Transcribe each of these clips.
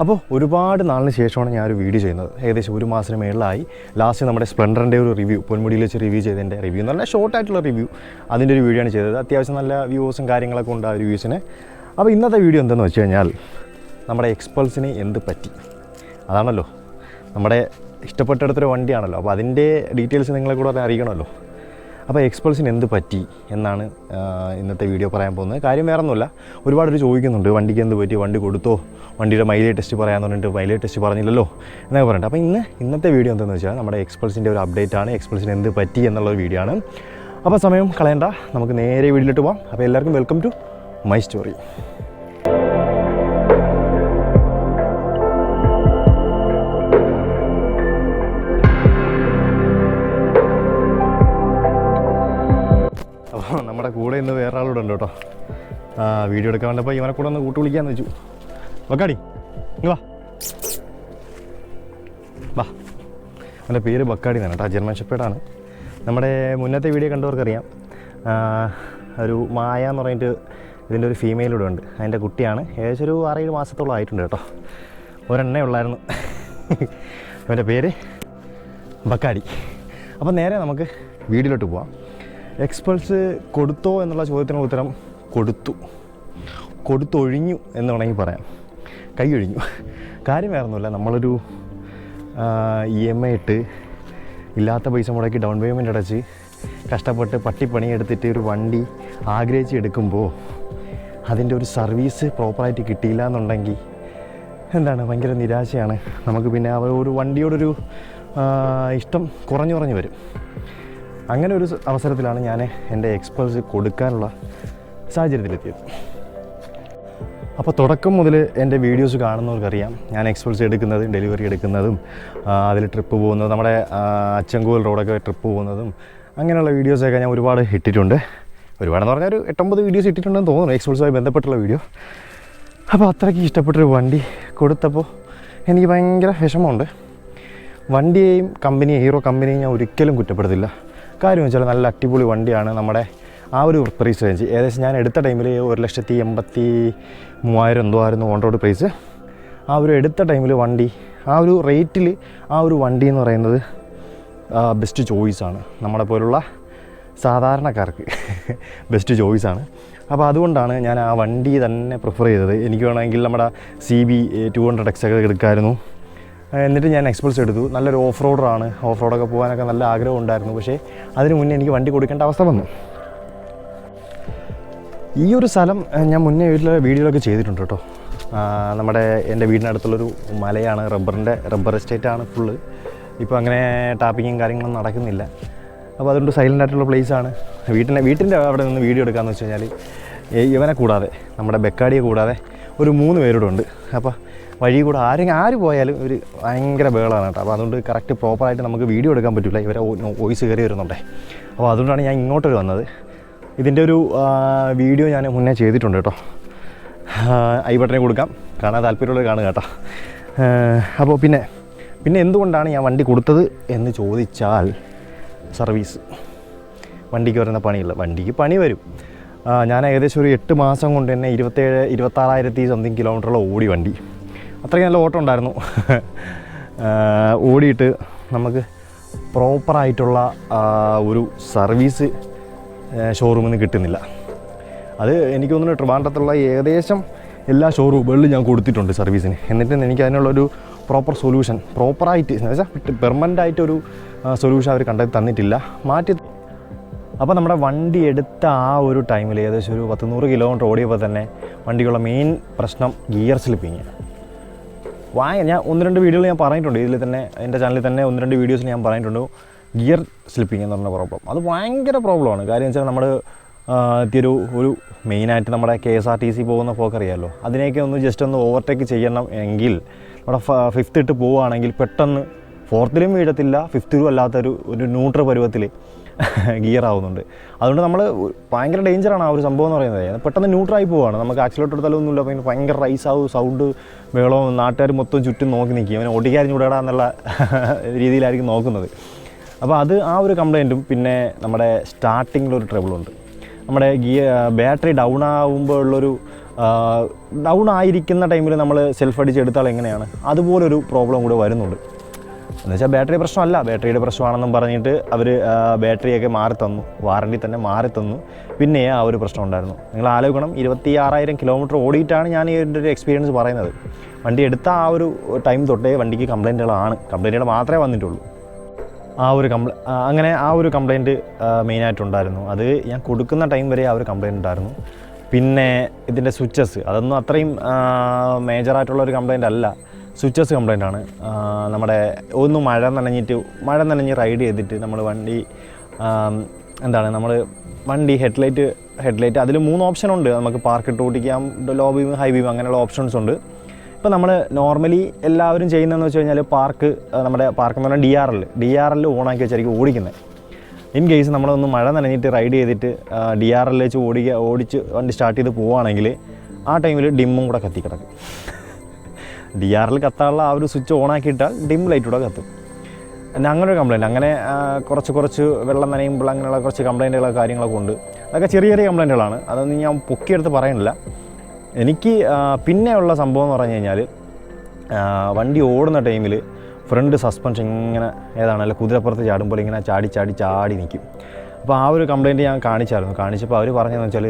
അപ്പോൾ ഒരുപാട് നാളിന് ശേഷമാണ് ഞാൻ ഒരു വീഡിയോ ചെയ്യുന്നത്. ഏകദേശം ഒരു മാസത്തിന് മേളിലായി. ലാസ്റ്റ് നമ്മുടെ സ്പ്ലെൻഡറിന്റെ ഒരു റിവ്യൂ പൊന്മുടിയിൽ വെച്ച് റിവ്യൂ ചെയ്തതിന്റെ റിവ്യൂ എന്ന് പറഞ്ഞാൽ ഷോർട്ട് ആയിട്ടുള്ള റിവ്യൂ അതിന്റെ ഒരു വീഡിയോ ആണ് ചെയ്തത്. അത്യാവശ്യം നല്ല വ്യൂസും കാര്യങ്ങളൊക്കെ ഉണ്ട് ആ റിവ്യൂസിന് അപ്പോൾ ഇന്നത്തെ വീഡിയോ എന്തെന്ന് വെച്ച് കഴിഞ്ഞാൽ നമ്മുടെ എക്സ്പൾസിന് എന്ത് പറ്റി? അതാണല്ലോ. നമ്മുടെ ഇഷ്ടപ്പെട്ടെടുത്തൊരു വണ്ടിയാണല്ലോ. അപ്പോൾ അതിന്റെ ഡീറ്റെയിൽസ് നിങ്ങളെ കൂടെ അറിയിക്കണമല്ലോ. അപ്പോൾ എക്സ്പൾസിന് എന്ത് പറ്റി എന്നാണ് ഇന്നത്തെ വീഡിയോ പറയാൻ പോകുന്നത്. കാര്യം വേറെ ഒന്നുമില്ല ഒരുപാട് പേര് ചോദിക്കുന്നുണ്ട് വണ്ടിക്ക് എന്ത് പറ്റി? വണ്ടി കൊടുത്തോ? വണ്ടിയുടെ മൈലേജ് ടെസ്റ്റ് പറയാമെന്ന് പറഞ്ഞിട്ട് മൈലേജ് ടെസ്റ്റ് പറഞ്ഞില്ലല്ലോ? എന്നൊക്കെ പറഞ്ഞിട്ട്. അപ്പോൾ ഇന്ന് ഇന്നത്തെ വീഡിയോ എന്താണെന്ന് വെച്ചാൽ നമ്മുടെ എക്സ്പൾസിന്റെ ഒരു അപ്ഡേറ്റ് ആണ് എക്സ്പൾസിന് എന്ത് പറ്റി എന്നുള്ളൊരു വീഡിയോ ആണ്. അപ്പോൾ സമയം കളയണ്ട നമുക്ക് നേരെ വീട്ടിലോട്ട് പോകാം അപ്പോൾ എല്ലാവർക്കും വെൽക്കം ടു മൈ സ്റ്റോറി വേറെ കേട്ടോ വീഡിയോ എടുക്കാൻ വേണ്ടപ്പോൾ ഇവനെ കൂടെ ഒന്ന് കൂട്ടു വിളിക്കാന്ന് വെച്ചു. ബക്കാടി വാ. വാ. എന്റെ പേര് ബക്കാടി എന്നാണ് കേട്ടോ ജർമ്മൻ ഷെപ്പേഡാണ്. നമ്മുടെ മുന്നത്തെ വീഡിയോ കണ്ടവർക്കറിയാം. ഒരു മായ എന്ന് പറഞ്ഞിട്ട് ഇതിന്റെ ഒരു ഫീമെയിൽ ഉണ്ട്. അതിന്റെ കുട്ടിയാണ്. ഏകദേശം ഒരു ആറേഴ് മാസത്തോളം ആയിട്ടുണ്ട് കേട്ടോ. ഒരെണ്ണേ ഉള്ളായിരുന്നു. അവന്റെ പേര് ബക്കാടി അപ്പോൾ നേരെ നമുക്ക് വീഡിയോയിലോട്ട് പോവാം. എക്സ്പൾസ് കൊടുത്തോ എന്നുള്ള ചോദ്യത്തിന് ഉത്തരം കൊടുത്തു. കൊടുത്തൊഴിഞ്ഞു എന്ന് വേണമെങ്കിൽ പറയാം. കൈ ഒഴിഞ്ഞു. കാര്യം വേറെ ഒന്നുമില്ല നമ്മളൊരു ഇ എം ഐ ഇട്ട് ഇല്ലാത്ത പൈസ മുടക്കി ഡൗൺ പേയ്മെന്റ് അടച്ച് കഷ്ടപ്പെട്ട് പട്ടിപ്പണി എടുത്തിട്ട് ഒരു വണ്ടി ആഗ്രഹിച്ച് എടുക്കുമ്പോൾ അതിന്റെ ഒരു സർവീസ് പ്രോപ്പറായിട്ട് കിട്ടിയില്ല എന്നുണ്ടെങ്കിൽ എന്താണ്? ഭയങ്കര നിരാശയാണ്. നമുക്ക് പിന്നെ ഒരു വണ്ടിയോടൊരു ഇഷ്ടം കുറഞ്ഞു കുറഞ്ഞു വരും. അങ്ങനെ ഒരു അവസരത്തിലാണ് ഞാൻ എന്റെ എക്സ്പ്രസ് കൊടുക്കാനുള്ള സാഹചര്യത്തിലെത്തിയത്. അപ്പോൾ തുടക്കം മുതൽ എന്റെ വീഡിയോസ് കാണുന്നവർക്കറിയാം. ഞാൻ എക്സ്പ്രസ് എടുക്കുന്നതും ഡെലിവറി എടുക്കുന്നതും അതിൽ ട്രിപ്പ് പോകുന്നതും നമ്മുടെ അച്ചങ്കോൽ റോഡൊക്കെ ട്രിപ്പ് പോകുന്നതും അങ്ങനെയുള്ള വീഡിയോസൊക്കെ ഞാൻ ഒരുപാട് ഇട്ടിട്ടുണ്ട്. ഒരുപാടെന്ന് പറഞ്ഞാൽ ഒരു എട്ടൊമ്പത് വീഡിയോസ് ഇട്ടിട്ടുണ്ടെന്ന് തോന്നുന്നു എക്സ്പ്രസുമായി ബന്ധപ്പെട്ടുള്ള വീഡിയോ അപ്പോൾ അത്രയ്ക്ക് ഇഷ്ടപ്പെട്ടൊരു വണ്ടി കൊടുത്തപ്പോൾ എനിക്ക് ഭയങ്കര വിഷമമുണ്ട്. വണ്ടിയെയും കമ്പനിയെ ഹീറോ കമ്പനിയെ ഞാൻ ഒരിക്കലും കുറ്റപ്പെടുത്തില്ല. കാര്യം വെച്ചാൽ നല്ല അടിപൊളി വണ്ടിയാണ് നമ്മുടെ ആ ഒരു പ്രൈസ് റേഞ്ച് ഏകദേശം ഞാൻ എടുത്ത ടൈമിൽ ഒരു ലക്ഷത്തി എൺപത്തി മൂവായിരം എന്തോ ആയിരുന്നു ഓൺ റോഡ് പ്രൈസ് ആ ഒരു എടുത്ത ടൈമിൽ വണ്ടി ആ ഒരു റേറ്റിൽ ആ ഒരു വണ്ടി എന്ന് പറയുന്നത് ബെസ്റ്റ് ചോയ്സാണ് നമ്മളെ പോലുള്ള സാധാരണക്കാർക്ക് ബെസ്റ്റ് ചോയ്സാണ് അപ്പോൾ അതുകൊണ്ടാണ് ഞാൻ ആ വണ്ടി തന്നെ പ്രിഫർ ചെയ്തത്. എനിക്ക് വേണമെങ്കിൽ നമ്മുടെ C B two hundred X ഒക്കെ എടുക്കാമായിരുന്നു എന്നിട്ട് ഞാൻ എക്സ്പൾസ് എടുത്തു. നല്ലൊരു ഓഫ് റോഡറാണ് ഓഫ് റോഡൊക്കെ പോകാനൊക്കെ നല്ല ആഗ്രഹം ഉണ്ടായിരുന്നു. പക്ഷേ അതിന് മുന്നേ എനിക്ക് വണ്ടി കൊടുക്കേണ്ട അവസ്ഥ വന്നു. ഈ ഒരു സ്ഥലം ഞാൻ മുന്നേ വീട്ടിലെ വീഡിയോയിലൊക്കെ ചെയ്തിട്ടുണ്ട് കേട്ടോ. നമ്മുടെ എന്റെ വീടിനടുത്തുള്ളൊരു മലയാണ് റബ്ബറിന്റെ റബ്ബർ എസ്റ്റേറ്റ് ആണ് ഫുള്ള് ഇപ്പോൾ അങ്ങനെ ടാപ്പിങ്ങും കാര്യങ്ങളൊന്നും നടക്കുന്നില്ല. അപ്പോൾ അതുകൊണ്ട് സൈലന്റ് ആയിട്ടുള്ള ആണ്. വീട്ടിന്റെ വീട്ടിന്റെ അവിടെ നിന്ന് വീഡിയോ എടുക്കാമെന്ന് വെച്ച് കഴിഞ്ഞാൽ ഇവനെ കൂടാതെ നമ്മുടെ ബെക്കാടിയെ കൂടാതെ ഒരു മൂന്ന് പേരോടുണ്ട് അപ്പോൾ വഴി കൂടെ ആരെങ്കിലും ആര് പോയാലും ഒരു ഭയങ്കര ബേളാണ് കേട്ടോ. അപ്പോൾ അതുകൊണ്ട് കറക്റ്റ് പ്രോപ്പറായിട്ട് നമുക്ക് വീഡിയോ എടുക്കാൻ പറ്റില്ല ഇവരെ വോയിസ് കയറി വരുന്നുണ്ടേ. അപ്പോൾ അതുകൊണ്ടാണ് ഞാൻ ഇങ്ങോട്ട് വന്നത്. ഇതിന്റെ ഒരു വീഡിയോ ഞാൻ മുന്നേ ചെയ്തിട്ടുണ്ട് കേട്ടോ. ഐ ബട്ടനെ കൊടുക്കാം. കാണാൻ താല്പര്യമുള്ളത് കാണുക കേട്ടോ. അപ്പോൾ പിന്നെ പിന്നെ എന്തുകൊണ്ടാണ് ഞാൻ വണ്ടി കൊടുത്തത് എന്ന് ചോദിച്ചാൽ സർവീസ് വണ്ടിക്ക് വരുന്ന പണിയില്ല. വണ്ടിക്ക് പണി വരും. ഞാൻ ഏകദേശം ഒരു എട്ട് മാസം കൊണ്ട് തന്നെ ഇരുപത്തേഴ് ഇരുപത്താറായിരത്തി സംതിങ് കിലോമീറ്ററുള്ള ഓടി വണ്ടി. അത്രയ്ക്ക് നല്ല ഓട്ടം ഉണ്ടായിരുന്നു. ഓടിയിട്ട് നമുക്ക് പ്രോപ്പറായിട്ടുള്ള ഒരു സർവീസ് ഷോറൂമിൽ നിന്ന് കിട്ടുന്നില്ല. അത് എനിക്ക് തോന്നുന്നു ട്രിവാൻഡ്രത്തുള്ള ഏകദേശം എല്ലാ ഷോറൂമുകളിലും ഞാൻ കൊടുത്തിട്ടുണ്ട് സർവീസിന് എന്നിട്ടും എനിക്ക് അതിനുള്ളൊരു പ്രോപ്പർ സൊല്യൂഷൻ പ്രോപ്പറായിട്ട് എന്ന് വെച്ചാൽ പെർമനന്റ് ആയിട്ടൊരു സൊല്യൂഷൻ അവർ കണ്ടെത്തി തന്നിട്ടില്ല. മാറ്റി അപ്പോൾ നമ്മുടെ വണ്ടി എടുത്ത ആ ഒരു ടൈമിൽ ഏകദേശം ഒരു പത്ത് നൂറ് കിലോമീറ്റർ ഓടിയപ്പോൾ തന്നെ വണ്ടിക്കുള്ള മെയിൻ പ്രശ്നം ഗിയർ സ്ലിപ്പിങ് വായ ഞാൻ ഒന്ന് രണ്ട് വീഡിയോയിൽ ഞാൻ പറഞ്ഞിട്ടുണ്ട്. ഇതിൽ തന്നെ എന്റെ ചാനലിൽ തന്നെ ഒന്ന് രണ്ട് വീഡിയോസിൽ ഞാൻ പറഞ്ഞിട്ടുണ്ട്. ഗിയർ സ്ലിപ്പിംഗ് എന്ന് പറഞ്ഞ പ്രോബ്ലം അത് ഭയങ്കര പ്രോബ്ലമാണ് കാര്യം വെച്ചാൽ നമ്മൾ ഒരു ഒരു മെയിനായിട്ട് നമ്മുടെ K S R T C പോകുന്ന പോക്കറിയാമല്ലോ അതിനെയൊക്കെ ഒന്ന് ജസ്റ്റ് ഒന്ന് ഓവർടേക്ക് ചെയ്യണം എങ്കിൽ നമ്മുടെ ഫിഫ്ത്ത് ഇട്ട് പോവുകയാണെങ്കിൽ പെട്ടെന്ന് ഫോർത്തിലും വീഴത്തില്ല ഫിഫ്ത്തിലും അല്ലാത്തൊരു ഒരു ന്യൂട്രൽ പരുവത്തിൽ ഗിയർ ആവുന്നുണ്ട് അതുകൊണ്ട് നമ്മൾ ഭയങ്കര ഡേഞ്ചറാണ് ആ ഒരു സംഭവം എന്ന് പറയുന്നത്. പെട്ടെന്ന് ന്യൂട്രായി പോവാണ്. നമുക്ക് ആക്സിലേറ്റർ എടുത്താലൊന്നുമില്ല അപ്പോൾ ഭയങ്കര റൈസ് ആവും സൗണ്ട് വേളവും നാട്ടുകാർ മൊത്തം ചുറ്റും നോക്കി നിൽക്കും. അവനെ ഓടിക്കാരും ചൂടാടാ എന്നുള്ള രീതിയിലായിരിക്കും നോക്കുന്നത്. അപ്പോൾ അത് ആ ഒരു കംപ്ലൈന്റും പിന്നെ നമ്മുടെ സ്റ്റാർട്ടിങ്ങിലൊരു ട്രബിളുണ്ട്. നമ്മുടെ ഗിയ ബാറ്ററി ഡൗൺ ആകുമ്പോൾ ഉള്ളൊരു ഡൗൺ ആയിരിക്കുന്ന ടൈമിൽ നമ്മൾ സെൽഫ് അടിച്ച് എടുത്താൽ എങ്ങനെയാണ്? അതുപോലൊരു പ്രോബ്ലം കൂടെ വരുന്നുണ്ട്. എന്നുവെച്ചാൽ ബാറ്ററി പ്രശ്നമല്ല. ബാറ്ററിയുടെ പ്രശ്നമാണെന്നും പറഞ്ഞിട്ട് അവർ ബാറ്ററിയൊക്കെ മാറി തന്നു. വാറണ്ടി തന്നെ മാറി തന്നു. പിന്നെ ആ ഒരു പ്രശ്നം ഉണ്ടായിരുന്നു. നിങ്ങൾ ആലോചിക്കണം ഇരുപത്തി ആറായിരം കിലോമീറ്റർ ഓടിയിട്ടാണ് ഞാൻ ഈ ഒരു എക്സ്പീരിയൻസ് പറയുന്നത്. വണ്ടി എടുത്ത ആ ഒരു ടൈം തൊട്ടേ വണ്ടിക്ക് കംപ്ലൈന്റുകളാണ് കംപ്ലൈന്റുകൾ മാത്രമേ വന്നിട്ടുള്ളൂ. ആ ഒരു കംപ്ല അങ്ങനെ ആ ഒരു കംപ്ലൈന്റ് മെയിനായിട്ടുണ്ടായിരുന്നു അത് ഞാൻ കൊടുക്കുന്ന ടൈം വരെ ആ ഒരു കംപ്ലൈന്റ് ഉണ്ടായിരുന്നു. പിന്നെ ഇതിന്റെ സ്വിച്ചസ് അതൊന്നും അത്രയും മേജറായിട്ടുള്ള ഒരു കംപ്ലൈന്റ് അല്ല. സ്വിച്ചസ് കംപ്ലൈന്റ് ആണ്. നമ്മുടെ ഒന്ന് മഴ നനഞ്ഞിട്ട് മഴ നനഞ്ഞ് റൈഡ് ചെയ്തിട്ട് നമ്മൾ വണ്ടി എന്താണ് നമ്മൾ വണ്ടി ഹെഡ്ലൈറ്റ് ഹെഡ്ലൈറ്റ് അതിൽ മൂന്ന് ഓപ്ഷൻ ഉണ്ട്. നമുക്ക് പാർക്ക് ഇട്ട് ഓടിക്കാം ലോ ബീം ഹൈ ബീം അങ്ങനെയുള്ള ഓപ്ഷൻസ് ഉണ്ട്. ഇപ്പോൾ നമ്മൾ നോർമലി എല്ലാവരും ചെയ്യുന്നതെന്ന് വെച്ച് കഴിഞ്ഞാൽ പാർക്ക് നമ്മുടെ പാർക്ക് എന്ന് പറഞ്ഞാൽ D R L D R L ഓണാക്കി വെച്ചായിരിക്കും ഓടിക്കുന്നത് ഇൻ കേസ് നമ്മളൊന്ന് മഴ നനഞ്ഞിട്ട് റൈഡ് ചെയ്തിട്ട് ഡി ആർ എൽ വെച്ച് ഓടിക്കുക ഓടിച്ച് വണ്ടി സ്റ്റാർട്ട് ചെയ്ത് പോവുകയാണെങ്കിൽ ആ ടൈമിൽ ഡിമ്മും കൂടെ കത്തി കിടക്കും. ഡി ആറിൽ കത്താനുള്ള ആ ഒരു സ്വിച്ച് ഓണാക്കിയിട്ടാൽ ഡിം ലൈറ്റ് കൂടെ കത്തും. അങ്ങനെ ഒരു കംപ്ലയിന്റ് അങ്ങനെ കുറച്ച് കുറച്ച് വെള്ളം നനയുമ്പോൾ അങ്ങനെയുള്ള കുറച്ച് കംപ്ലയിന്റുകളോ കാര്യങ്ങളൊക്കെ ഉണ്ട്. അതൊക്കെ ചെറിയ ചെറിയ കംപ്ലയിന്റുകളാണ് അതൊന്നും ഞാൻ പൊക്കിയെടുത്ത് പറയുന്നില്ല. എനിക്ക് പിന്നെ പിന്നെയുള്ള സംഭവം എന്ന് പറഞ്ഞു കഴിഞ്ഞാൽ വണ്ടി ഓടുന്ന ടൈമിൽ ഫ്രണ്ട് സസ്പെൻഷൻ ഇങ്ങനെ ഏതാണ് അല്ല കുതിരപ്പുറത്ത് ചാടുമ്പോൾ ഇങ്ങനെ ചാടി ചാടി ചാടി നിൽക്കും അപ്പോൾ ആ ഒരു കംപ്ലയിന്റ് ഞാൻ കാണിച്ചായിരുന്നു. കാണിച്ചപ്പോൾ അവർ പറഞ്ഞതെന്ന് വെച്ചാൽ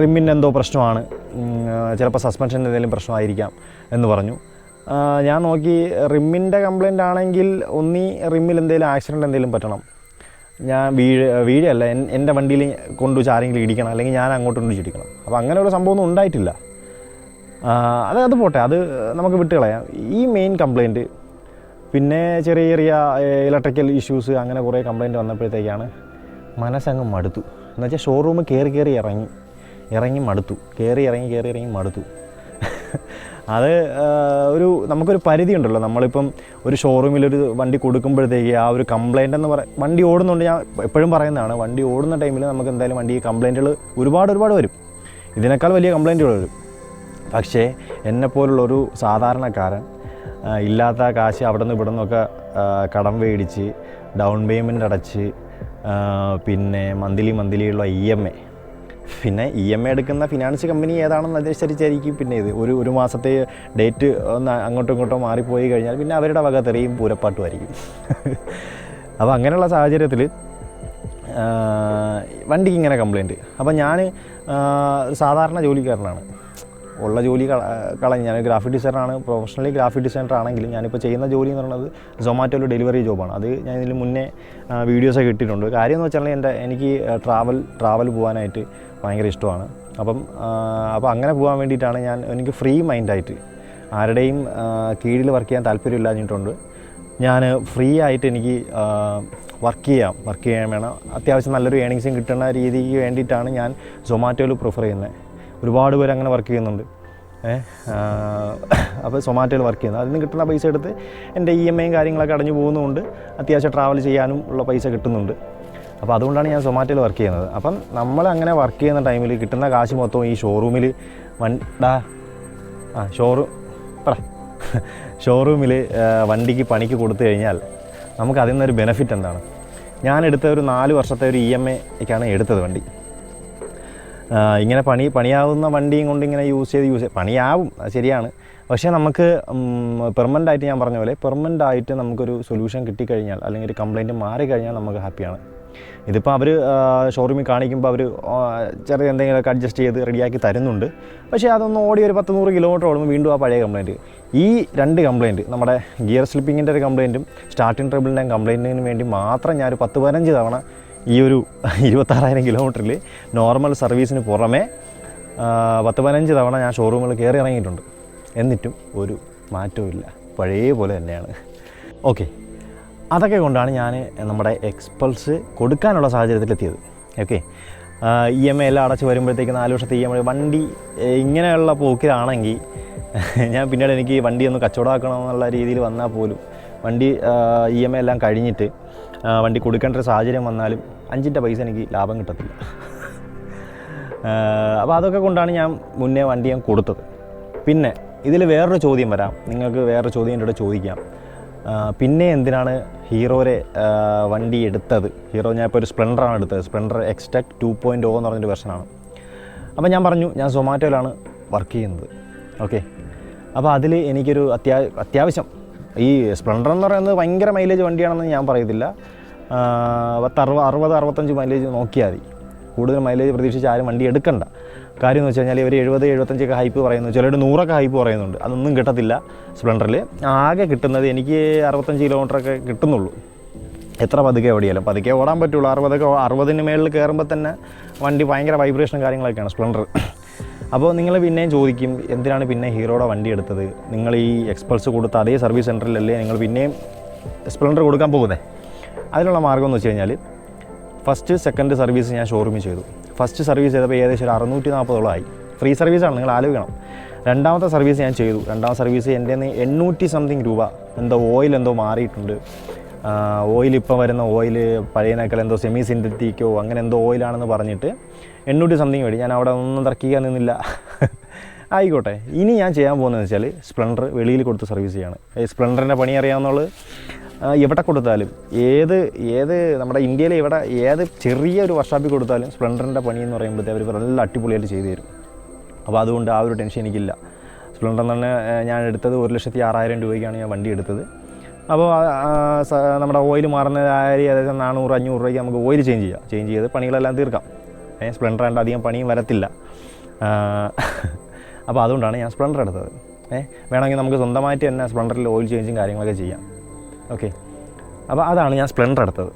റിമ്മിന് എന്തോ പ്രശ്നമാണ്. ചിലപ്പോൾ സസ്പെൻഷൻ എന്തെങ്കിലും പ്രശ്നമായിരിക്കാം എന്ന് പറഞ്ഞു. ഞാൻ നോക്കി റിമ്മിന്റെ കംപ്ലയിന്റ് ആണെങ്കിൽ ഒന്നീ റിമ്മിൽ എന്തെങ്കിലും ആക്സിഡന്റ് എന്തെങ്കിലും പറ്റണം. ഞാൻ വീഴ വീഴല്ല എന്റെ വണ്ടിയിൽ കൊണ്ടുവച്ച് ആരെങ്കിലും ഇടിക്കണം അല്ലെങ്കിൽ ഞാൻ അങ്ങോട്ട് കൊണ്ടുവച്ച് ഇടിക്കണം. അപ്പോൾ അങ്ങനെ ഒരു സംഭവമൊന്നും ഉണ്ടായിട്ടില്ല. അത് അത് പോട്ടെ അത് നമുക്ക് വിട്ടുകളയാം ഈ മെയിൻ കംപ്ലയിന്റ് പിന്നെ ചെറിയ ചെറിയ ഇലക്ട്രിക്കൽ ഇഷ്യൂസ് അങ്ങനെ കുറേ കംപ്ലയിന്റ് വന്നപ്പോഴത്തേക്കാണ് മനസ്സങ്ങ് മടുത്തു. എന്നുവെച്ചാൽ ഷോറൂമിൽ കയറി കയറി ഇറങ്ങി. ഇറങ്ങി മടുത്തു. കയറി ഇറങ്ങി കയറി ഇറങ്ങി മടുത്തു. അത് ഒരു നമുക്കൊരു പരിധി ഉണ്ടല്ലോ. നമ്മളിപ്പം ഒരു ഷോറൂമിൽ ഒരു വണ്ടി കൊടുക്കുമ്പോഴത്തേക്ക് ആ ഒരു കംപ്ലൈന്റ് എന്ന് പറ വണ്ടി ഓടുന്നുണ്ട് ഞാൻ എപ്പോഴും പറയുന്നതാണ്. വണ്ടി ഓടുന്ന ടൈമിൽ നമുക്ക് എന്തായാലും വണ്ടി കംപ്ലൈന്റുകൾ ഒരുപാട് ഒരുപാട് വരും. ഇതിനേക്കാൾ വലിയ കംപ്ലൈന്റുകൾ വരും. പക്ഷേ എന്നെപ്പോലുള്ളൊരു സാധാരണക്കാരൻ ഇല്ലാത്ത കാശ് അവിടെ നിന്ന് ഇവിടെ നിന്നൊക്കെ കടം മേടിച്ച് ഡൗൺ പേയ്മെന്റ് അടച്ച് പിന്നെ മന്ത്ലി മന്ത്ലിയുള്ള ഇ എം എ പിന്നെ ഇ എം എ എടുക്കുന്ന ഫിനാൻസ് കമ്പനി ഏതാണെന്ന് അനുസരിച്ചായിരിക്കും പിന്നെ ഇത് ഒരു ഒരു മാസത്തെ ഡേറ്റ് ഒന്ന് അങ്ങോട്ടും ഇങ്ങോട്ടും മാറിപ്പോയി കഴിഞ്ഞാൽ പിന്നെ അവരുടെ വക തെറിയും പൂരപ്പാട്ടുമായിരിക്കും അപ്പോൾ അങ്ങനെയുള്ള സാഹചര്യത്തിൽ വണ്ടിക്ക് ഇങ്ങനെ കംപ്ലയിന്റ് അപ്പോൾ ഞാൻ സാധാരണ ജോലിക്കാരനാണ്. ഉള്ള ജോലി കള കളഞ്ഞ് ഞാൻ ഗ്രാഫിക് ഡിസൈനറാണ് പ്രൊഫഷണലി ഗ്രാഫിക് ഡിസൈനർ ആണെങ്കിലും ഞാനിപ്പോൾ ചെയ്യുന്ന ജോലി എന്ന് പറയുന്നത് സൊമാറ്റോയിൽ ഡെലിവറി ജോബാണ് അത് ഞാൻ ഇതിന് മുന്നേ വീഡിയോസൊക്കെ ഇട്ടിട്ടുണ്ട്. കാര്യം എന്ന് വെച്ചാൽ എന്റെ എനിക്ക് ട്രാവൽ ട്രാവൽ പോകാനായിട്ട് ഭയങ്കര ഇഷ്ടമാണ്. അപ്പം അപ്പോൾ അങ്ങനെ പോകാൻ വേണ്ടിയിട്ടാണ് ഞാൻ എനിക്ക് ഫ്രീ മൈൻഡായിട്ട് ആരുടെയും കീഴിൽ വർക്ക് ചെയ്യാൻ താല്പര്യമില്ലാഞ്ഞിട്ടുണ്ട്. ഞാൻ ഫ്രീ ആയിട്ട് എനിക്ക് വർക്ക് ചെയ്യാം വർക്ക് ചെയ്യാൻ വേണം. അത്യാവശ്യം നല്ലൊരു ഏണിങ്സും കിട്ടുന്ന രീതിക്ക് വേണ്ടിയിട്ടാണ് ഞാൻ സൊമാറ്റോയിൽ പ്രിഫർ ചെയ്യുന്നത്. ഒരുപാട് പേര് അങ്ങനെ വർക്ക് ചെയ്യുന്നുണ്ട്. അപ്പോൾ സൊമാറ്റോയിൽ വർക്ക് ചെയ്യുന്നത്. അതിൽ നിന്ന് കിട്ടുന്ന പൈസ എടുത്ത് എന്റെ ഇ എം ഐയും കാര്യങ്ങളൊക്കെ അടഞ്ഞു പോകുന്നതുകൊണ്ട് അത്യാവശ്യം ട്രാവൽ ചെയ്യാനും ഉള്ള പൈസ കിട്ടുന്നുണ്ട്. അപ്പോൾ അതുകൊണ്ടാണ് ഞാൻ സൊമാറ്റോയിൽ വർക്ക് ചെയ്യുന്നത്. അപ്പം നമ്മൾ അങ്ങനെ വർക്ക് ചെയ്യുന്ന ടൈമിൽ കിട്ടുന്ന കാശ് മൊത്തം ഈ ഷോറൂമിൽ വണ്ടാ ആ ഷോറൂം പറ. ഷോറൂമിൽ വണ്ടിക്ക് പണിക്ക് കൊടുത്തു കഴിഞ്ഞാൽ നമുക്ക് അതിൽ നിന്നൊരു ബെനഫിറ്റ് എന്താണ്? ഞാൻ എടുത്ത ഒരു നാല് വർഷത്തെ ഒരു ഇ എം എക്കാണ് എടുത്തത് വണ്ടി. ഇങ്ങനെ പണി പണിയാവുന്ന വണ്ടിയും കൊണ്ട് ഇങ്ങനെ യൂസ് ചെയ്ത് യൂസ് ചെയ്ത് പണിയാവും ശരിയാണ്. പക്ഷേ നമുക്ക് പെർമനന്റ് ആയിട്ട് ഞാൻ പറഞ്ഞ പോലെ പെർമനന്റ് ആയിട്ട് നമുക്കൊരു സൊല്യൂഷൻ കിട്ടിക്കഴിഞ്ഞാൽ അല്ലെങ്കിൽ ഒരു കംപ്ലയിന്റ് മാറിക്കഴിഞ്ഞാൽ നമുക്ക് ഹാപ്പിയാണ് ഇതിപ്പോൾ അവർ ഷോറൂമിൽ കാണിക്കുമ്പോൾ അവർ ചെറിയ എന്തെങ്കിലുമൊക്കെ അഡ്ജസ്റ്റ് ചെയ്ത് റെഡിയാക്കി തരുന്നുണ്ട്. പക്ഷേ അതൊന്ന് ഓടി ഒരു പത്ത് നൂറ് കിലോമീറ്റർ ഓടുമ്പോൾ വീണ്ടും ആ പഴയ കംപ്ലയിന്റ് ഈ രണ്ട് കംപ്ലയിന്റ് നമ്മുടെ ഗിയർ സ്ലിപ്പിങ്ങിന്റെ ഒരു കംപ്ലയിന്റും സ്റ്റാർട്ടിംഗ് ട്രബിളിന്റെ കംപ്ലയിന്റിന് വേണ്ടി മാത്രം ഞാൻ ഒരു പത്ത് പതിനഞ്ച് തവണ ഈ ഒരു ഇരുപത്താറായിരം കിലോമീറ്ററിൽ നോർമൽ സർവീസിന് പുറമേ പത്ത് പതിനഞ്ച് തവണ ഞാൻ ഷോറൂമിൽ കയറി ഇറങ്ങിയിട്ടുണ്ട്. എന്നിട്ടും ഒരു മാറ്റവും ഇല്ല പഴയ പോലെ തന്നെയാണ്. ഓക്കെ. അതൊക്കെ കൊണ്ടാണ് ഞാൻ നമ്മുടെ എക്സ്പൾസ് കൊടുക്കാനുള്ള സാഹചര്യത്തിലെത്തിയത്. ഓക്കെ ഇ എം ഐ എല്ലാം അടച്ച് വരുമ്പോഴത്തേക്ക് നാല് വർഷത്തെ ഇ എം ഐ വണ്ടി ഇങ്ങനെയുള്ള പോക്കിലാണെങ്കിൽ ഞാൻ പിന്നീട് എനിക്ക് വണ്ടി ഒന്ന് കച്ചവടമാക്കണമെന്നുള്ള രീതിയിൽ വന്നാൽ പോലും വണ്ടി ഇ എം ഐ എല്ലാം കഴിഞ്ഞിട്ട് വണ്ടി കൊടുക്കേണ്ട ഒരു സാഹചര്യം വന്നാലും അഞ്ചിന്റെ പൈസ എനിക്ക് ലാഭം കിട്ടത്തില്ല. അപ്പോൾ അതൊക്കെ കൊണ്ടാണ് ഞാൻ മുന്നേ വണ്ടി ഞാൻ കൊടുത്തത്. പിന്നെ ഇതിൽ വേറൊരു ചോദ്യം വരാം. നിങ്ങൾക്ക് വേറൊരു ചോദ്യം എന്റെ ചോദിക്കാം. പിന്നെ എന്തിനാണ് ഹീറോരെ ആ, വണ്ടി എടുത്തത്. ഹീറോ ഞാൻ ഇപ്പോൾ ഒരു സ്പ്ലെൻഡറാണ് എടുത്തത്. Splendor Xtec two point O എന്ന് പറഞ്ഞൊരു വെർഷനാണ്. അപ്പോൾ ഞാൻ പറഞ്ഞു ഞാൻ സൊമാറ്റോയിലാണ് വർക്ക് ചെയ്യുന്നത്. ഓക്കെ. അപ്പോൾ അതിൽ എനിക്കൊരു അത്യാ അത്യാവശ്യം. ഈ സ്പ്ലെൻഡർ എന്ന് പറയുന്നത് ഭയങ്കര മൈലേജ് വണ്ടിയാണെന്ന് ഞാൻ പറയത്തില്ല. പത്ത് അറുപത് അറുപത് അറുപത്തഞ്ച് മൈലേജ് നോക്കിയാൽ മതി. കൂടുതൽ മൈലേജ് പ്രതീക്ഷിച്ച് ആരും വണ്ടി എടുക്കണ്ട. കാര്യം എന്ന് വെച്ച് കഴിഞ്ഞാൽ ഇവർ എഴുപത് എഴുപത്തഞ്ചൊക്കെ ഹൈപ്പ് പറയുന്നു. ചിലർ നൂറൊക്കെ ഹൈപ്പ് പറയുന്നുണ്ട്. അതൊന്നും കിട്ടത്തില്ല സ്പ്ലെൻഡറിൽ ആകെ കിട്ടുന്നത് എനിക്ക് അറുപത്തഞ്ച് കിലോമീറ്ററൊക്കെ കിട്ടുന്നുള്ളൂ. എത്ര പതുക്കെ ഓടിയാലും. പതുക്കെ ഓടാൻ പറ്റുള്ളൂ. അറുപതൊക്കെ അറുപതിന് മേളിൽ കയറുമ്പോൾ തന്നെ വണ്ടി ഭയങ്കര വൈബ്രേഷനും കാര്യങ്ങളൊക്കെയാണ് സ്പ്ലെൻഡർ. അപ്പോൾ നിങ്ങൾ പിന്നെയും ചോദിക്കും എന്തിനാണ് പിന്നെ ഹീറോയുടെ വണ്ടി എടുത്തത്? നിങ്ങൾ ഈ എക്സ്പൾസ് കൊടുത്ത അതേ സർവീസ് സെന്ററിലല്ലേ നിങ്ങൾ പിന്നെയും സ്പ്ലെൻഡർ കൊടുക്കാൻ പോകുന്നത് അതിനുള്ള മാർഗം എന്ന് വെച്ച് കഴിഞ്ഞാൽ ഫസ്റ്റ് സെക്കൻഡ് സർവീസ് ഞാൻ ഷോറൂമിൽ ചെയ്തു. ഫസ്റ്റ് സർവീസ് ചെയ്തപ്പോൾ ഏകദേശം ഒരു അറുന്നൂറ്റി നാൽപ്പതോളം ആയി ഫ്രീ സർവീസാണ് നിങ്ങൾ ആലോചിക്കണം. രണ്ടാമത്തെ സർവീസ് ഞാൻ ചെയ്തു. രണ്ടാമത്തെ സർവീസ് എന്റെ എണ്ണൂറ്റി സംതിങ് രൂപ എന്തോ ഓയിൽ എന്തോ മാറിയിട്ടുണ്ട്. ഓയിൽ ഇപ്പം വരുന്ന ഓയിൽ പഴയനേക്കാൾ എന്തോ സെമി സിന്തറ്റിക്കോ അങ്ങനെ എന്തോ ഓയിലാണെന്ന് പറഞ്ഞിട്ട് എണ്ണൂറ്റി സംതിങ് മേടി ഞാൻ അവിടെ ഒന്നും തർക്കിക്കാൻ നിന്നില്ല. ആയിക്കോട്ടെ. ഇനി ഞാൻ ചെയ്യാൻ പോകുന്നതെന്ന് വെച്ചാൽ സ്പ്ലണ്ടർ വെളിയിൽ കൊടുത്ത് സർവീസ് ചെയ്യാണ്. ഈ സ്പ്ലെൻഡറിന്റെ പണി അറിയാവുന്നത് എവിടെ കൊടുത്താലും ഏത് ഏത് നമ്മുടെ ഇന്ത്യയിലെ ഇവിടെ ഏത് ചെറിയ ഒരു വർഷാപ്പിൽ കൊടുത്താലും സ്പ്ലെൻഡറിന്റെ പണി എന്ന് പറയുമ്പോഴത്തേ അവർ നല്ല അടിപൊളിയായിട്ട് ചെയ്തു തരും. അപ്പോൾ അതുകൊണ്ട് ആ ഒരു ടെൻഷൻ എനിക്കില്ല. സ്പ്ലെൻഡർ തന്നെ ഞാൻ എടുത്തത് ഒരു ലക്ഷത്തി ആറായിരം രൂപയ്ക്കാണ് ഞാൻ വണ്ടി എടുത്തത്. അപ്പോൾ നമ്മുടെ ഓയിൽ മാറുന്ന ഏകദേശം നാനൂറ് അഞ്ഞൂറ് രൂപയ്ക്ക് നമുക്ക് ഓയിൽ ചേഞ്ച് ചെയ്യാം. ചേഞ്ച് ചെയ്ത് പണികളെല്ലാം തീർക്കാം. സ്പ്ലെൻഡർ ആണ്ട് അധികം പണിയും വരത്തില്ല. അപ്പോൾ അതുകൊണ്ടാണ് ഞാൻ സ്പ്ലെൻഡർ എടുത്തത്. ഏഹ് വേണമെങ്കിൽ നമുക്ക് സ്വന്തമായിട്ട് തന്നെ സ്പ്ലെൻഡറിൽ ഓയിൽ ചേഞ്ചും കാര്യങ്ങളൊക്കെ ചെയ്യാം. ഓക്കെ. അപ്പോൾ അതാണ് ഞാൻ സ്പ്ലെൻഡർ എടുത്തത്.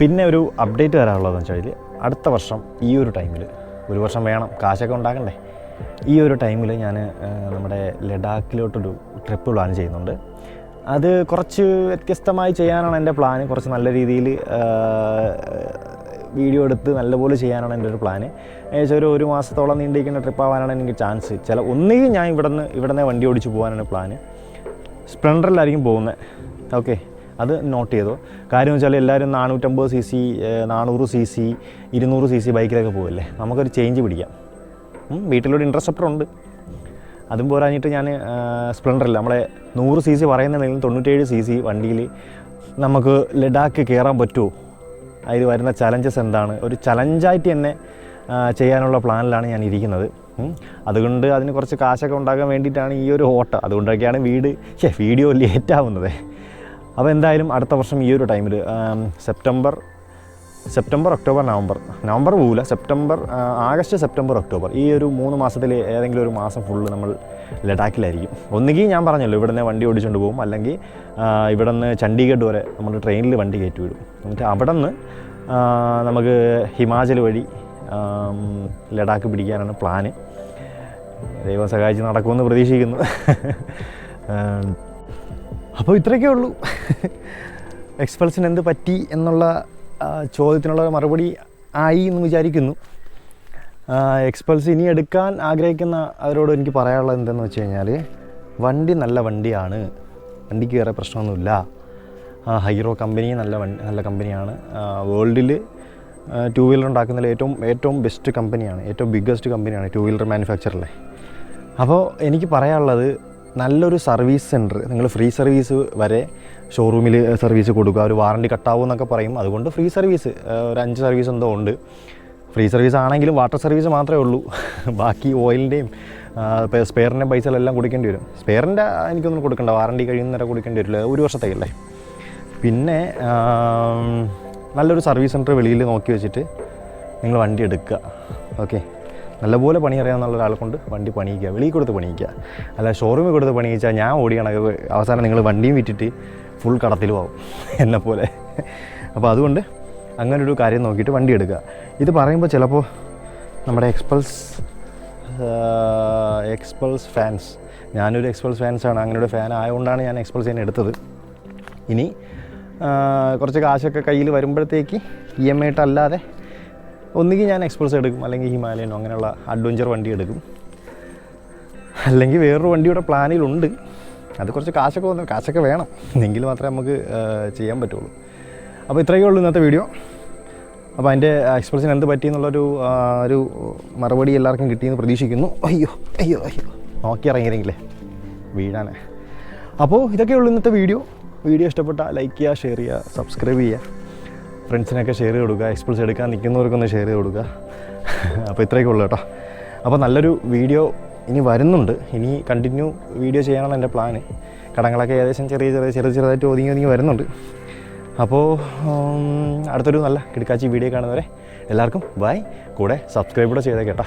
പിന്നെ ഒരു അപ്ഡേറ്റ് തരാനുള്ളതെന്ന് വെച്ചാൽ അടുത്ത വർഷം ഈ ഒരു ടൈമിൽ ഒരു വർഷം വേണം കാശൊക്കെ ഉണ്ടാക്കണ്ടേ? ഈ ഒരു ടൈമിൽ ഞാൻ നമ്മുടെ ലഡാക്കിലോട്ടൊരു ട്രിപ്പ് പ്ലാൻ ചെയ്യുന്നുണ്ട്. അത് കുറച്ച് വ്യത്യസ്തമായി ചെയ്യാനാണ് എന്റെ പ്ലാന്. കുറച്ച് നല്ല രീതിയിൽ വീഡിയോ എടുത്ത് നല്ലപോലെ ചെയ്യാനാണ് എന്റെ ഒരു പ്ലാന്. ഏകദേശം ഒരു ഒരു മാസത്തോളം നീണ്ടിരിക്കുന്ന ട്രിപ്പ് ആവാനാണ് എനിക്ക് ചാൻസ്. ചില ഒന്നുകിൽ ഞാൻ ഇവിടെ നിന്ന് ഇവിടെ നിന്ന് വണ്ടി ഓടിച്ച് പോകാനാണ് പ്ലാന്. സ്പ്ലെൻഡറിലായിരിക്കും പോകുന്നത്. ഓക്കെ അത് നോട്ട് ചെയ്തു. കാര്യം വെച്ചാൽ എല്ലാവരും നാനൂറ്റമ്പത് സി സി നാനൂറ് സി സി ഇരുന്നൂറ് സി സി ബൈക്കിലൊക്കെ പോകല്ലേ നമുക്കൊരു ചേഞ്ച് പിടിക്കാം. വീട്ടിലൊരു ഇൻട്രസെപ്റ്റർ ഉണ്ട്. അതും പോരാഞ്ഞിട്ട് ഞാൻ സ്പ്ലെൻഡറില്ല നമ്മളെ നൂറ് സി സി പറയുന്നുണ്ടെങ്കിലും തൊണ്ണൂറ്റേഴ് സി സി വണ്ടിയിൽ നമുക്ക് ലഡാക്ക് കയറാൻ പറ്റുമോ അതിൽ വരുന്ന ചലഞ്ചസ് എന്താണ്? ഒരു ചലഞ്ചായിട്ട് തന്നെ ചെയ്യാനുള്ള പ്ലാനിലാണ് ഞാൻ ഇരിക്കുന്നത്. അതുകൊണ്ട് അതിന് കുറച്ച് കാശൊക്കെ ഉണ്ടാക്കാൻ വേണ്ടിയിട്ടാണ് ഈ ഒരു ഓട്ടം. അതുകൊണ്ടൊക്കെയാണ് വീട് ഷേ വീഡിയോ ലേറ്റ് ആവുന്നത്. അപ്പോൾ എന്തായാലും അടുത്ത വർഷം ഈ ഒരു ടൈമിൽ September September October November. November പോകില്ല സെപ്റ്റംബർ ആഗസ്റ്റ് സെപ്റ്റംബർ ഒക്ടോബർ. ഈ ഒരു മൂന്ന് മാസത്തിൽ ഏതെങ്കിലും ഒരു മാസം ഫുള്ള് നമ്മൾ ലഡാക്കിലായിരിക്കും. ഒന്നുകിൽ ഞാൻ പറഞ്ഞല്ലോ ഇവിടെ നിന്ന് വണ്ടി ഓടിച്ചുകൊണ്ട് പോകും. അല്ലെങ്കിൽ ഇവിടെ നിന്ന് ചണ്ഡീഗഡ് വരെ നമ്മൾ ട്രെയിനിൽ വണ്ടി കയറ്റി വിടും എന്നിട്ട് അവിടെ നിന്ന് നമുക്ക് ഹിമാചൽ വഴി ലഡാക്ക് പിടിക്കാനാണ് പ്ലാന്. ദൈവം സഹായിച്ച് നടക്കുമെന്ന് പ്രതീക്ഷിക്കുന്നു. അപ്പോൾ ഇത്രയൊക്കെ ഉള്ളൂ. എക്സ്പൾസിന് എന്ത് പറ്റി എന്നുള്ള ചോദ്യത്തിനുള്ള മറുപടി ആയി എന്ന് വിചാരിക്കുന്നു. എക്സ്പൾസ് ഇനി എടുക്കാൻ ആഗ്രഹിക്കുന്ന അവരോട് എനിക്ക് പറയാനുള്ളത് എന്തെന്ന് വെച്ച് കഴിഞ്ഞാൽ വണ്ടി നല്ല വണ്ടിയാണ്. വണ്ടിക്ക് വേറെ പ്രശ്നമൊന്നുമില്ല. ഹൈറോ കമ്പനി നല്ല വണ്ടി നല്ല കമ്പനിയാണ്. വേൾഡിൽ ടു വീലർ ഉണ്ടാക്കുന്നതിൽ ഏറ്റവും ഏറ്റവും ബെസ്റ്റ് കമ്പനിയാണ് ഏറ്റവും ബിഗ്ഗസ്റ്റ് കമ്പനിയാണ് ടു വീലർ മാനുഫാക്ചറിലെ അപ്പോൾ എനിക്ക് പറയാനുള്ളത് നല്ലൊരു സർവീസ് സെന്റർ നിങ്ങൾ ഫ്രീ സർവീസ് വരെ ഷോറൂമിൽ സർവീസ് കൊടുക്കുക. ഒരു വാറണ്ടി കട്ടാവും എന്നൊക്കെ പറയും. അതുകൊണ്ട് ഫ്രീ സർവീസ് ഒരു അഞ്ച് സർവീസ് എന്തോ ഉണ്ട്. ഫ്രീ സർവീസ് ആണെങ്കിലും വാട്ടർ സർവീസ് മാത്രമേ ഉള്ളൂ. ബാക്കി ഓയിലിന്റെയും സ്പെയറിന്റെ പൈസകളെല്ലാം കൊടുക്കേണ്ടി വരും. സ്പെയറിന്റെ എനിക്കൊന്നും കൊടുക്കണ്ട വാറണ്ടി കഴിയുന്നവരെ കൊടുക്കേണ്ടി വരില്ല. ഒരു വർഷത്തേക്കല്ലേ. പിന്നെ നല്ലൊരു സർവീസ് സെന്റർ വെളിയിൽ നോക്കി വെച്ചിട്ട് നിങ്ങൾ വണ്ടി എടുക്കുക. ഓക്കെ? നല്ലപോലെ പണി അറിയാവുന്ന ഒരാളെ കൊണ്ട് വണ്ടി പണിയിക്കുക വെളിയിൽ കൊടുത്ത് പണിയിക്കുക. അല്ല ഷോറൂമിൽ കൊടുത്ത് പണിയിച്ചാൽ ഞാൻ ഓടിയാണ് അവസാനം നിങ്ങൾ വണ്ടിയും വിറ്റിട്ട് ഫുൾ കടത്തിലുമാവും എന്നെപ്പോലെ അപ്പോൾ അതുകൊണ്ട് അങ്ങനൊരു കാര്യം നോക്കിയിട്ട് വണ്ടി എടുക്കുക. ഇത് പറയുമ്പോൾ ചിലപ്പോൾ നമ്മുടെ എക്സ്പൾസ് എക്സ്പൾസ് ഫാൻസ് ഞാനൊരു എക്സ്പൾസ് ഫാൻസാണ് അങ്ങനെ ഒരു ഫാൻ ആയതുകൊണ്ടാണ് ഞാൻ എക്സ്പൾസ് ചെയ്യാൻ എടുത്തത്. ഇനി കുറച്ച് കാശൊക്കെ കയ്യിൽ വരുമ്പോഴത്തേക്ക് ഇ എം ഐ ആയിട്ടല്ലാതെ ഒന്നുകിൽ ഞാൻ എക്സ്പ്രസ് എടുക്കും അല്ലെങ്കിൽ ഹിമാലയനോ അങ്ങനെയുള്ള അഡ്വഞ്ചർ വണ്ടി എടുക്കും. അല്ലെങ്കിൽ വേറൊരു വണ്ടിയുടെ പ്ലാനിലുണ്ട്. അത് കുറച്ച് കാശൊക്കെ വന്നു കാശൊക്കെ വേണം. എങ്കിൽ മാത്രമേ നമുക്ക് ചെയ്യാൻ പറ്റുള്ളൂ. അപ്പോൾ ഇത്രയേ ഉള്ളൂ ഇന്നത്തെ വീഡിയോ. അപ്പോൾ അതിന്റെ എക്സ്പ്രസിന് എന്ത് പറ്റി എന്നുള്ളൊരു ഒരു മറുപടി എല്ലാവർക്കും കിട്ടിയെന്ന് പ്രതീക്ഷിക്കുന്നു. അയ്യോ അയ്യോ അയ്യോ. നോക്കി ഇറങ്ങിയിരുന്നെങ്കിലേ വീഴാനേ. അപ്പോൾ ഇതൊക്കെ ഉള്ളൂ ഇന്നത്തെ വീഡിയോ. വീഡിയോ ഇഷ്ടപ്പെട്ടാൽ ലൈക്ക് ചെയ്യുക ഷെയർ ചെയ്യുക സബ്സ്ക്രൈബ് ചെയ്യുക. ഫ്രണ്ട്സിനൊക്കെ ഷെയർ ചെയ്ത് കൊടുക്കുക എക്സ്പ്രസ് എടുക്കാൻ നിൽക്കുന്നവർക്കൊന്ന് ഷെയർ ചെയ്ത് കൊടുക്കുക. അപ്പോൾ ഇത്രയൊക്കെ ഉള്ളൂ കേട്ടോ. അപ്പോൾ നല്ലൊരു വീഡിയോ ഇനി വരുന്നുണ്ട്. ഇനി കണ്ടിന്യൂ വീഡിയോ ചെയ്യാനാണ് എന്റെ പ്ലാന് കടങ്ങളൊക്കെ ഏകദേശം ചെറിയ ചെറിയ ചെറിയ ചെറുതായിട്ട് ഒതുങ്ങി ഒതുങ്ങി വരുന്നുണ്ട്. അപ്പോൾ അടുത്തൊരു നല്ല കിടക്കാച്ചി വീഡിയോ കാണുന്നവരെ എല്ലാവർക്കും ബൈ കൂടെ സബ്സ്ക്രൈബ് കൂടെ ചെയ്തേക്കേട്ടാ